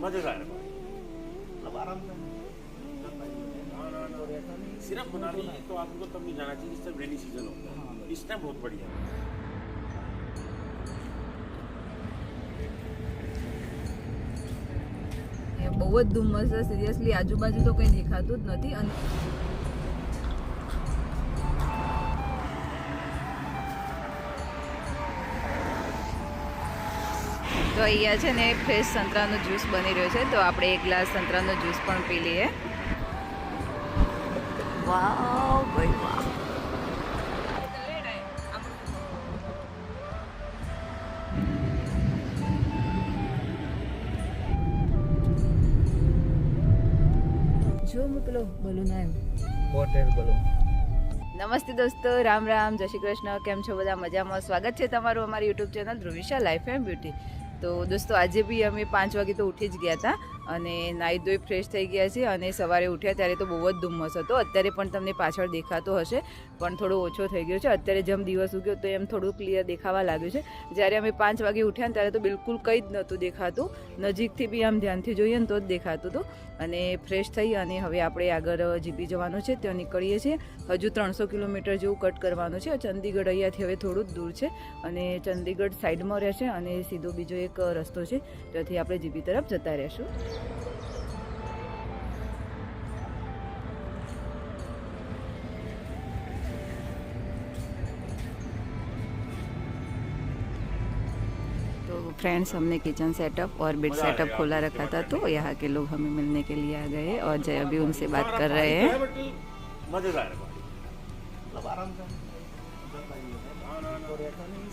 मजेदार है मतलब आराम से हाँ, ना, ना। और ऐसा नहीं सिर्फ मनाली तो आपको तब नहीं जाना चाहिए इस टाइम रेनी सीजन होता हाँ, है इस टाइम बहुत बढ़िया है એ બહુ જ ધુમ્મસ છે સિરિયસલી આજુબાજુ તો કંઈ દેખાતું જ નથી અને તો અહીંયા છે ને ફ્રેશ સંતરાનો જ્યુસ બની રહ્યો છે. તો આપણે એક ગ્લાસ સંતરાનો જ્યુસ પણ પી લઈએ. વાહ જો હું પેલો નમસ્તે દોસ્તો રામ રામ જય શ્રી કૃષ્ણ. કેમ છો બધા? મજામાં? સ્વાગત છે તમારું અમારી YouTube channel Dhruvisha life and beauty તો દોસ્તો આજે બી અમે પાંચ વાગે તો ઉઠી જ ગયા હતા. અને નાહી ધોઈ ફ્રેશ થઈ ગયા છે અને સવારે ઉઠ્યા ત્યારે તો બહુ જ ધુમ્મસ હતો. અત્યારે પણ તમને પાછળ દેખાતો હશે, પણ થોડો ઓછો થઈ ગયો છે. અત્યારે જેમ દિવસ ઉગ્યો તો એમ થોડું ક્લિયર દેખાવા લાગ્યું છે. જ્યારે અમે પાંચ વાગે ઉઠ્યા ત્યારે તો બિલકુલ કંઈ જ નહોતું દેખાતું. નજીકથી બી આમ ધ્યાનથી જોઈએ ને તો જ દેખાતું હતું. અને ફ્રેશ થઈ અને હવે આપણે આગળ જીપી જવાનું છે, ત્યાં નીકળીએ છીએ. હજુ ત્રણસો કિલોમીટર જેવું કટ કરવાનું છે. ચંદીગઢ અહીંયાથી હવે થોડું દૂર છે અને ચંદીગઢ સાઈડમાં રહેશે અને સીધો બીજો એક રસ્તો છે. ત્યાંથી આપણે જીપી તરફ જતા રહેશું. फ्रेंड्स हमने किचन सेटअप और बेड सेटअप खोला रखा था तो यहाँ के लोग हमें मिलने के लिए आ गए और जय अभी उनसे बात कर रहे हैं। है मतलब है हाँ,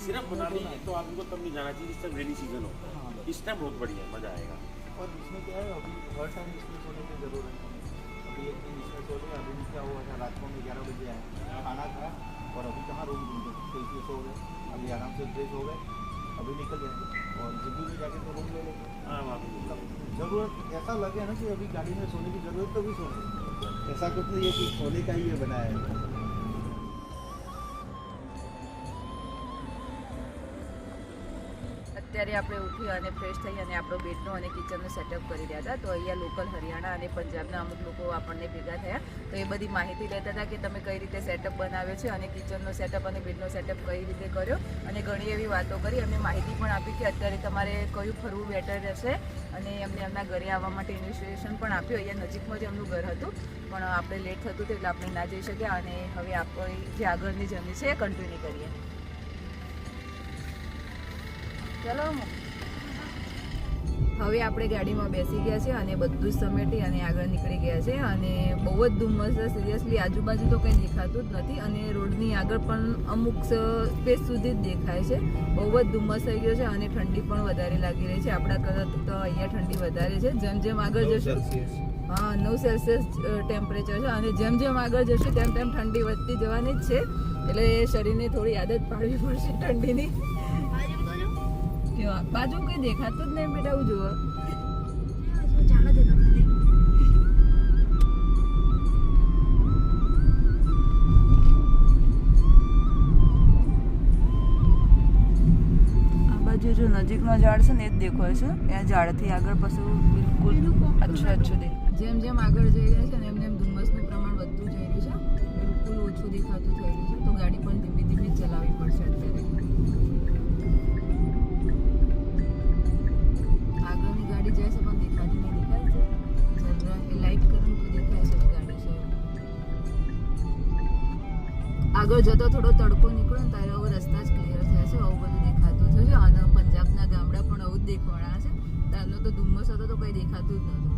सिर्फ़ मनाली तो आपको तब नहीं जाना चाहिए इस टाइम रेनी सीज़न होता हाँ, है। इस टाइम बहुत बढ़िया मज़ा आएगा। और इसमें क्या है अभी हर टाइम इसमें सोने की ज़रूरत है। अभी एक दिन इसमें सो गए अभी क्या हुआ था रात को में ग्यारह बजे आए खाना खाया और अभी कहाँ रूम ढूंढे? तो इसमें सो गए अभी आराम से फ्रेश हो गए अभी निकल जाएँगे। और ज़िंदगी में जाके तो रूम ले लेंगे। हाँ ज़रूरत ऐसा लगे ना कि अभी गाड़ी में सोने की ज़रूरत तो भी सोने ऐसा कुछ नहीं है कि सोने का ही ये बनाया है। અત્યારે આપણે ઉઠી અને ફ્રેશ થઈ અને આપણો બેડનો અને કિચનનો સેટઅપ કરી રહ્યા હતા. તો અહીંયા લોકલ હરિયાણા અને પંજાબના અમુક લોકો આપણને ભેગા થયા. તો એ બધી માહિતી લેતા હતા કે તમે કઈ રીતે સેટઅપ બનાવ્યો છે અને કિચનનો સેટઅપ અને બેડનો સેટઅપ કઈ રીતે કર્યો અને ઘણી એવી વાતો કરી. અમને માહિતી પણ આપી કે અત્યારે તમારે કયું ફરવું બેટર રહેશે અને એમને એમના ઘરે આવવા માટે ઇન્વિસ્ટેશન પણ આપ્યું. અહીંયા નજીકમાં જ એમનું ઘર હતું, પણ આપણે લેટ થતું હતું એટલે આપણે ના જઈ શક્યા અને હવે આપણી જે આગળની જર્ની છે એ કન્ટિન્યુ કરીએ. ચલો હવે આપણે ગાડીમાં બેસી ગયા છે અને બધું જ સમેટી અને આગળ નીકળી ગયા છે અને બહુ જ ધુમ્મસ છે. સિરિયસલી આજુબાજુ તો કંઈ દેખાતું જ નથી અને રોડની આગળ પણ અમુક સ્પેસ સુધી જ દેખાય છે. બહુ જ ધુમ્મસ થઈ ગયો છે અને ઠંડી પણ વધારે લાગી રહી છે. આપણા કરતાં તો અહીંયા ઠંડી વધારે છે. જેમ જેમ આગળ જશું હા નવ સેલ્સિયસ ટેમ્પરેચર છે અને જેમ જેમ આગળ જશું તેમ તેમ ઠંડી વધતી જવાની જ છે. એટલે શરીરને થોડી આદત પાડવી પડશે ઠંડીની. બાજુ કઈ દેખાતું જ નહીં બેટા હું જુઓ. આ બાજુ જો નજીકમાં ઝાડ છે ને એ જ દેખાય છે. એ ઝાડથી આગળ પાછું બિલકુલ અચ્છું અચ્છું દેખાય જેમ જેમ આગળ જઈ રહ્યા છે ને એમ એમ ધુમ્મસનું પ્રમાણ વધતું જઈ રહ્યું છે બિલકુલ ઓછું દેખાતું થઈ રહ્યું છે તો ગાડી પણ ધીમે ધીમે ચલાવવી પડશે અત્યારે આગળ જતો થોડો તડકો નીકળ્યો ને ત્યારે આવું રસ્તા જ ક્લિયર થયા છે આવું બધું દેખાતું થયું છે. અને પંજાબના ગામડા પણ આવું જ દેખવાના છે. ત્યારનો તો ધુમ્મસ હતો તો કંઈ દેખાતું જ નહોતું.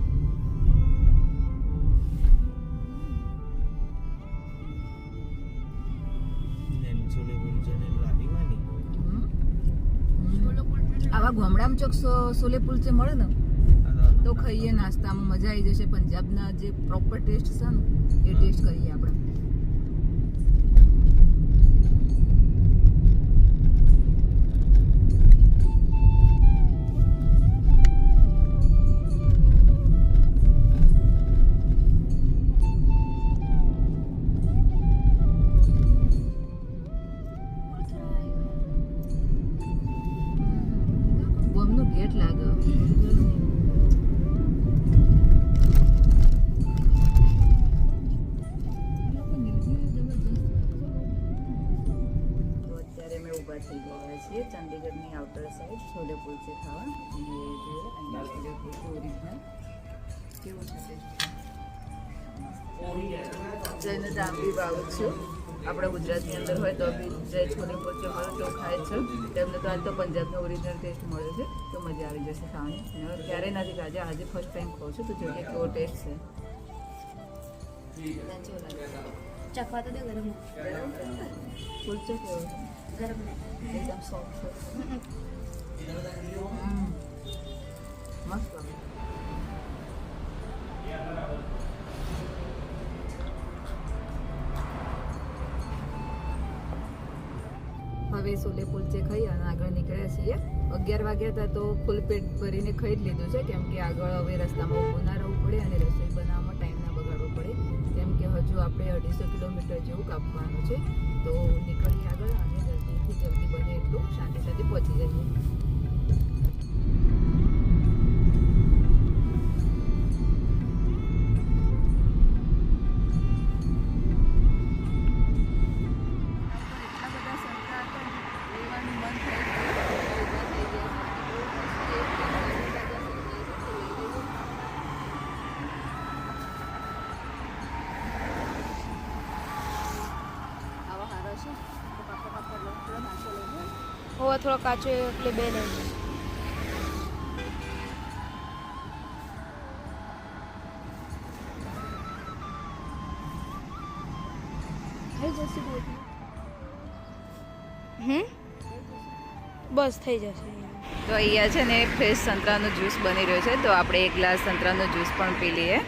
આવા ગામડામાં ચોક સોલે કુલચે મળે ને તો ખાઈએ નાસ્તામાં મજા આવી જશે. પંજાબના જે પ્રોપર ટેસ્ટ છે ને એ ટેસ્ટ કરીએ આપણે. કુલચે ખાવા. અને જો અહીંયા છોલે કુલચે ઓરિજિનલ કેવું છે ટેસ્ટ જઈને તો વાવું છું. આપણા ગુજરાતની અંદર હોય તો બી જય છોલે કુલચે મળે તો ખાય છે. તેમને તો આજ તો પંજાબનો ઓરિજિનલ ટેસ્ટ મળ્યો છે તો મજા આવી જશે ખાવાની. અને ક્યારેય નથી ખાજે આજે ફર્સ્ટ ટાઈમ ખાઉં છું તો જોઈએ કેવો ટેસ્ટ છે. ચખવા તો દે ગરમ. કુલચો કેવો? છે હવે સોલે કુલચે ખાઈ અને આગળ નીકળ્યા છીએ. અગિયાર વાગ્યા હતા તો ફૂલ પેટ ભરીને ખાઈ જ લીધું છે, કેમ કે આગળ હવે રસ્તામાં ઊભું ના રહેવું પડે અને રસોઈ બનાવવામાં ટાઈમ ના બગાડવો પડે. કેમ કે હજુ આપણે અઢીસો કિલોમીટર જેવું કાપવાનું છે. તો નીકળીએ આગળ અને જલ્દી બને એટલું. શાંતિ સાથે પહોંચી જઈએ. હોવા થોડો કાચો એટલે બે લઈ જશે બસ થઈ જશે તો અહીંયા છે ને ફ્રેશ સંતરાનો જ્યુસ બની રહ્યો છે. તો આપણે એક ગ્લાસ સંતરાનો જ્યુસ પણ પી લઈએ.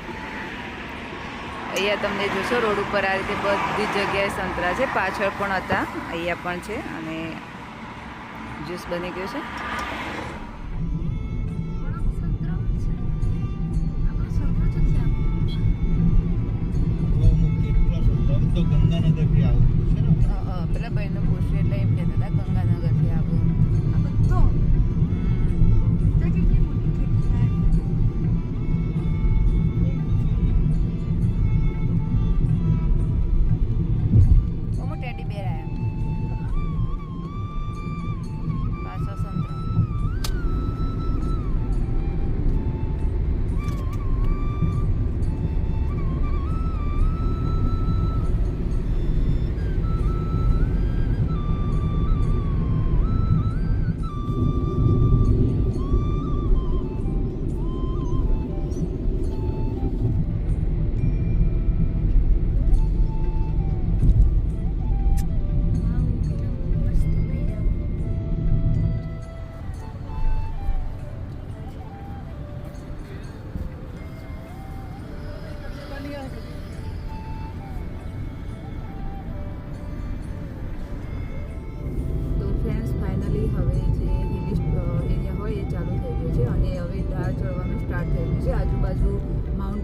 અહીંયા તમને જોશો રોડ ઉપર આ રીતે બધી જગ્યાએ સંતરા છે. પાછળ પણ હતા અહીંયા પણ છે. અને જ્યુસ બની ગયું છે.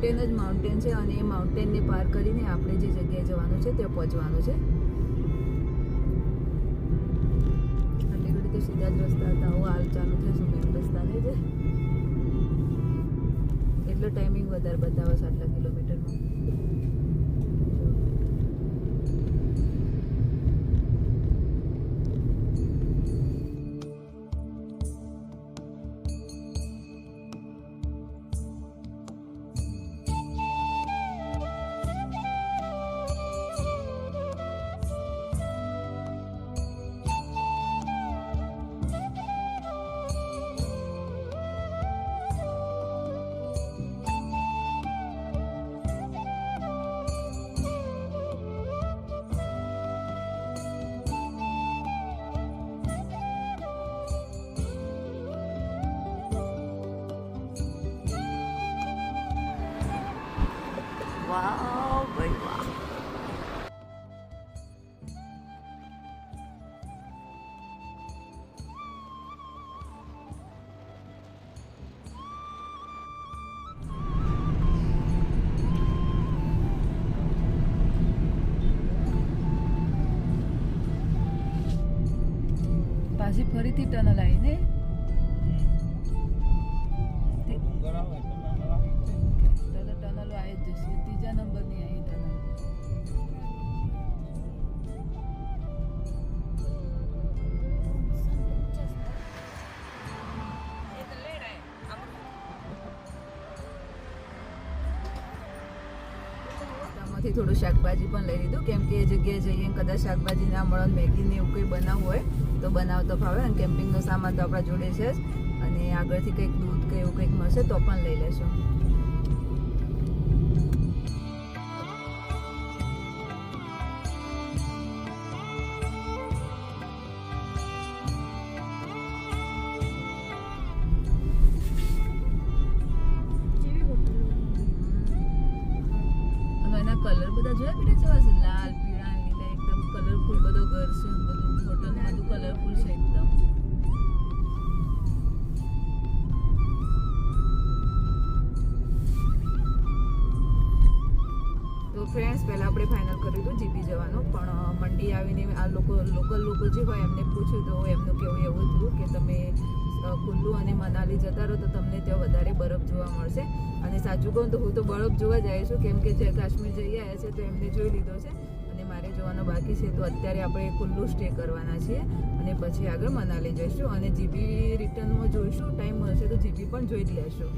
માઉન્ટેન જ માઉન્ટેન છે અને એ માઉન્ટેનને પાર કરીને આપણે જે જગ્યાએ જવાનું છે ત્યાં પહોંચવાનું છે. ઘડી તો સીધા જ રસ્તા હતા. હું હાલ ચાલુ થશે મેન રસ્તા છે એટલો ટાઈમિંગ વધારે બતાવે છે આટલા કિલોમીટરમાં. પાછી ફરીથી ટનલ આવી ને ડુંગર ત્યાંથી થોડું શાકભાજી પણ લઈ લીધું. કેમ કે એ જગ્યાએ જઈએ કદાચ શાકભાજી ના મળે ને મેગી ને એવું કંઈ બનાવવું હોય, તો બનાવતો ફાવે અને કેમ્પિંગનો સામાન તો આપણા જોડે છે જ. અને આગળથી કંઈક દૂધ કે એવું કંઈક મળશે તો પણ લઈ લેશું. તો પહેલાં આપણે ફાઇનલ કર્યું હતું જીબી જવાનું. પણ મંડી આવીને આ લોકો લોકલ લોકો જે હોય એમને પૂછ્યું તો એમનું કહેવું એવું હતું કે તમે કુલ્લુ અને મનાલી જતા રહો તો તમને ત્યાં વધારે બરફ જોવા મળશે. અને સાચું કહું તો હું તો બરફ જોવા જાય છું. કેમ કે જે કાશ્મીર જઈ આવ્યા છે તો એમને જોઈ લીધો છે. અને મારે જોવાનો બાકી છે તો અત્યારે આપણે કુલ્લુ સ્ટે કરવાના છીએ. અને પછી આગળ મનાલી જઈશું. અને જીબી રિટર્નમાં જોઈશું. ટાઈમ મળશે તો જીબી પણ જોઈ જ લેશું.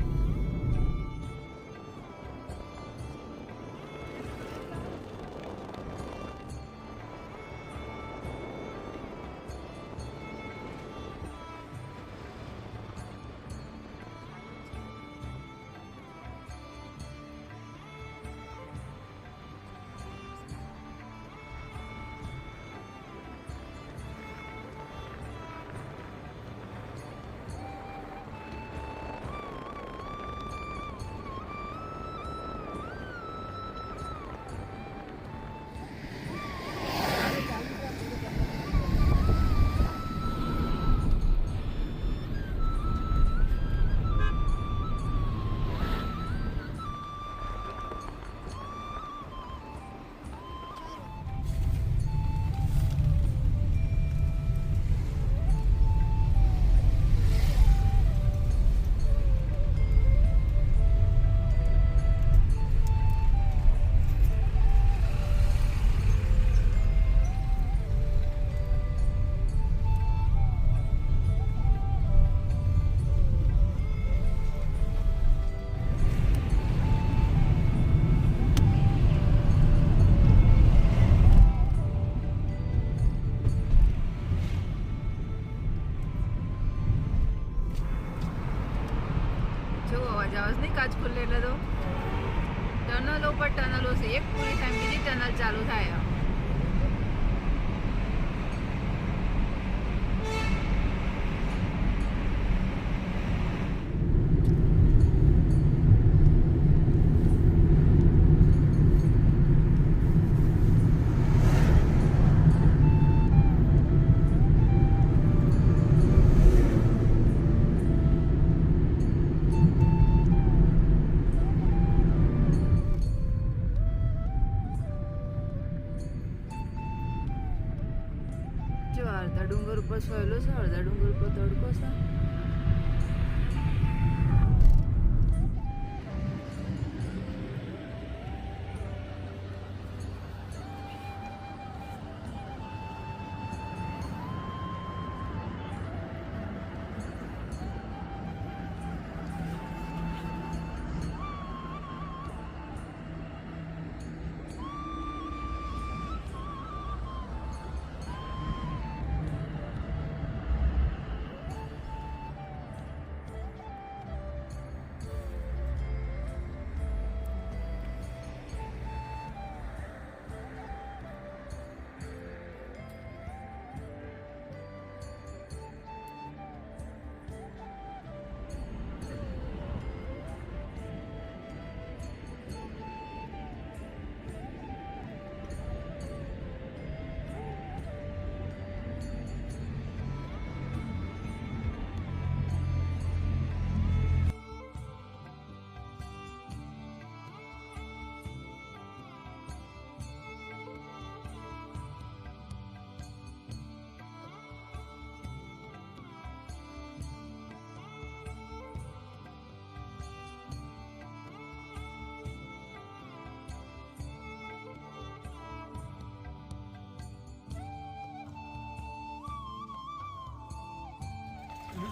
ડુંગર ઉપર સોયલો છે અડધા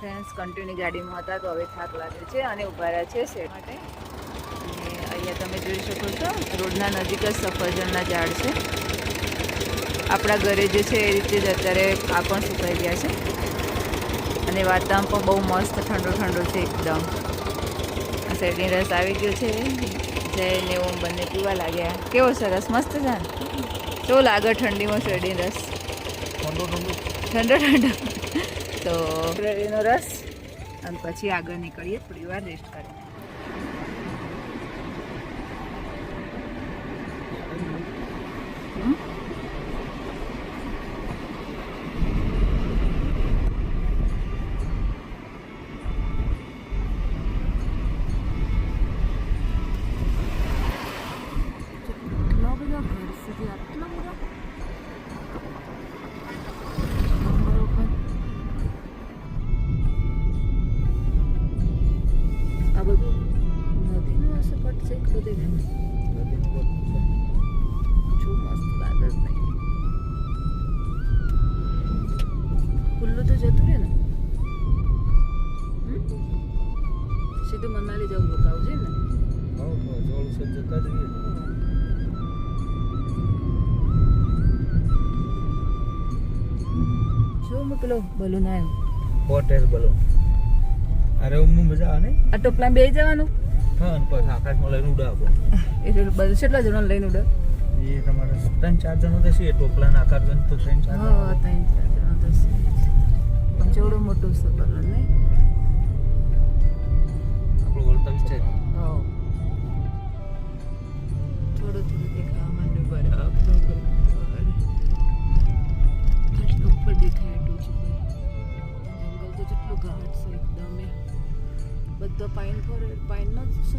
ફ્રેન્ડ્સ કન્ટિન્યુ ગાડીમાં હતા તો હવે થાક લાગે છે અને ઊભા રહ્યા છે સેટ માટે. અને અહીંયા તમે જોઈ શકો છો રોડના નજીક જ સફરજનના ઝાડ છે. આપણા ઘરે જે છે એ રીતે જ અત્યારે આ પણ સુકાઈ ગયા છે. અને વાતાવરણ પણ બહુ મસ્ત ઠંડો ઠંડો છે એકદમ. આ શેરડી રસ આવી ગયો છે. જઈને ઓમ બંને પીવા લાગ્યા. કેવો સરસ મસ્ત છે ને? કેવો લાગે ઠંડીમાં શેરડી રસ? ઠંડો ઠંડો. ઠંડો ઠંડો. તો શેરડીનો રસ અને પછી આગળ નીકળીએ થોડી વાર રેસ્ટ કરીએ પેલો બલૂન આવ્યો હોટેલ બલૂન અરે ઊંઘની મજા આવે ને? આ ટોપલા બે જવાનું? હા અને પછી આકાશમાં લઈને ઉડાવો એટલે બધું કેટલા જણા લઈને ઉડે એ તમારે ત્રણ ચાર જણો થશે એ ટોપલાના આકાર જણ તો ત્રણ ચાર હા ત્રણ ચાર જણા પણ જેવડું મોટું છે બલૂન નહીં આપણું વળતા વિસ્તાર હા. થોડું થોડું દેખાવા માંડ્યું બરફ ઉપર દેખાય. જંગલ તો જેટલું ઘાટ છે એકદમ એ. બધો પાઇન ફોર પાઇનનો જ છે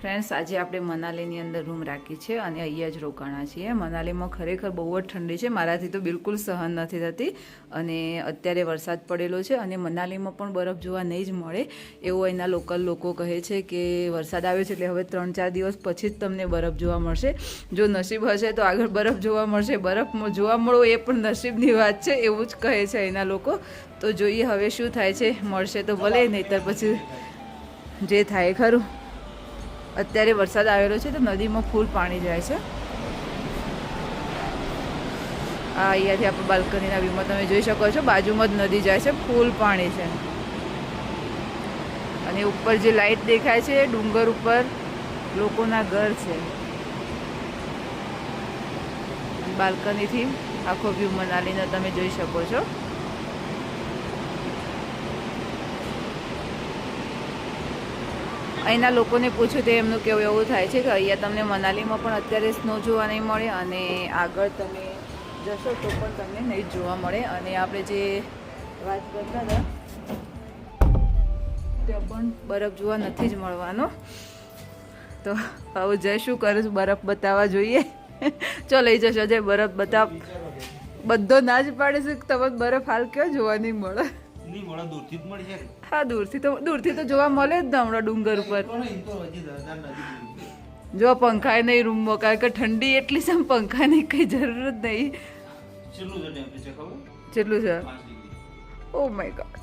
ફ્રેન્ડ્સ આજે આપણે મનાલીની અંદર રૂમ રાખી છે અને અહીંયા જ રોકાણા છીએ. મનાલીમાં ખરેખર બહુ જ ઠંડી છે. મારાથી તો બિલકુલ સહન નથી થતી અને અત્યારે વરસાદ પડેલો છે અને મનાલીમાં પણ બરફ જોવા નહીં જ મળે એવું અહીંના લોકલ લોકો કહે છે કે વરસાદ આવ્યો છે એટલે હવે ત્રણ ચાર દિવસ પછી જ તમને બરફ જોવા મળશે. જો નસીબ હશે તો આગળ બરફ જોવા મળશે. બરફ જોવા મળવો એ પણ નસીબની વાત છે એવું જ કહે છે અહીંના લોકો. તો જોઈએ હવે શું થાય છે. મળશે તો ભલે, નહીતર પછી જે થાય ખરું. અત્યારે વરસાદ આવેલો છે તો નદીમાં ફૂલ પાણી જાય છે. આ અહીંયાથી આપણે બાલ્કનીના વ્યૂમાં તમે જોઈ શકો છો, બાજુમાં જ નદી જાય છે, ફૂલ પાણી છે. અને ઉપર જે લાઈટ દેખાય છે ડુંગર ઉપર લોકોના ઘર છે. બાલ્કનીથી આખો વ્યૂ મનાલીનો તમે જોઈ શકો છો. અહીંના લોકોને પૂછ્યું તો એમનું કેવું એવું થાય છે કે અહીંયા તમને મનાલીમાં પણ અત્યારે સ્નો જોવા નહીં મળે અને આગળ તમે જશો તો પણ તમને નહીં જોવા મળે. અને આપણે જે વાત કરતા હતા, ત્યાં પણ બરફ જોવા નથી જ મળવાનો. તો હવે જય શું કરું છું બરફ બતાવવા જોઈએ? ચો લઈ જશો, જય બરફ બતાવ. બધો ના જ પાડે છે તમે બરફ હાલ ક્યાં જોવા નહીં મળે? નહીં મળે દૂરથી જ મળી જાય. હા દૂરથી તો દૂરથી તો જોવા મળે જ ને હમણાં ડુંગર ઉપર. જો પંખા નહીં રૂમમાં કારણ કે ઠંડી એટલી છે પંખા પંખાની કંઈ જરૂર જ નહીં. છેલ્લું છે ઓ માય ગોડ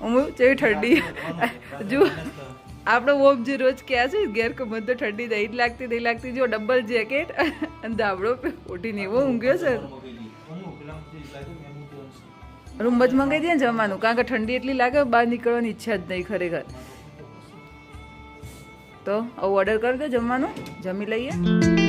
હું જેવી ઠંડી. જો આપણે ઓમ જે રોજ કહે છે ઘેર મને તો ઠંડી નહીં લાગતી નહીં લાગતી. જો ડબલ જેકેટ અને ધાબળો ઉઠીને એવો ઊંઘ્યો છે. રૂમ જ મંગાવી દે ને જમવાનું, કારણ કે ઠંડી એટલી લાગે બહાર નીકળવાની ઈચ્છા જ નહીં ખરેખર. તો આવું ઓર્ડર કરી દો જમવાનું, જમી લઈએ.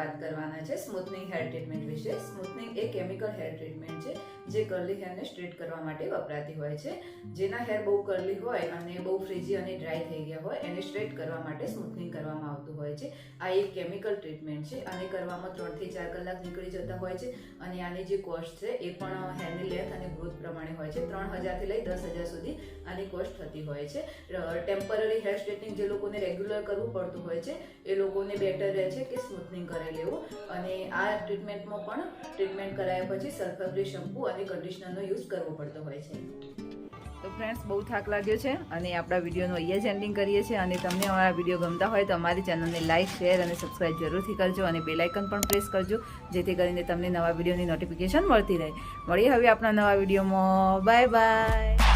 વાત કરવાના છે સ્મૂથનિંગ હેર ટ્રીટમેન્ટ વિશે. સ્મૂથનિંગ એ કેમિકલ હેર ટ્રીટમેન્ટ છે જે કર્લી હેરને સ્ટ્રેટ કરવા માટે વપરાતી હોય છે. જેના હેર બહુ કર્લી હોય અને બહુ ફ્રીજી અને ડ્રાય થઈ ગયા હોય, એને સ્ટ્રેટ કરવા માટે સ્મૂથનિંગ કરવામાં આવતું હોય છે. આ એક કેમિકલ ટ્રીટમેન્ટ છે અને કરવામાં ત્રણથી ચાર કલાક નીકળી જતા હોય છે અને આની જે કોસ્ટ છે એ પણ હેરની લેન્થ અને ગ્રોથ પ્રમાણે હોય છે. ત્રણ હજારથી લઈ દસ હજાર સુધી આની કોસ્ટ થતી હોય છે. ટેમ્પરરી હેર સ્ટ્રેટનિંગ જે લોકોને રેગ્યુલર કરવું પડતું હોય છે, એ લોકોને બેટર રહે છે કે સ્મૂથનિંગ કરી લેવું અને આ ટ્રીટમેન્ટમાં પણ ટ્રીટમેન્ટ કરાયા પછી ફ્રી શેમ્પૂ અને કન્ડિશનરનો યુઝ કરવો પડતો હોય છે. તો ફ્રેન્ડ્સ બહુ થાક લાગ્યો છે અને આપણા વિડીયોનું અહીંયા જ એન્ડિંગ કરીએ છીએ અને તમને અમારા વીડિયો ગમતા હોય તો અમારી ચેનલને લાઇક શેર અને સબસ્ક્રાઇબ જરૂરથી કરજો અને બેલાઇકન પણ પ્રેસ કરજો, જેથી કરીને તમને નવા વિડીયોની નોટિફિકેશન મળતી રહે. મળીએ હવે આપણા નવા વિડીયોમાં. Bye bye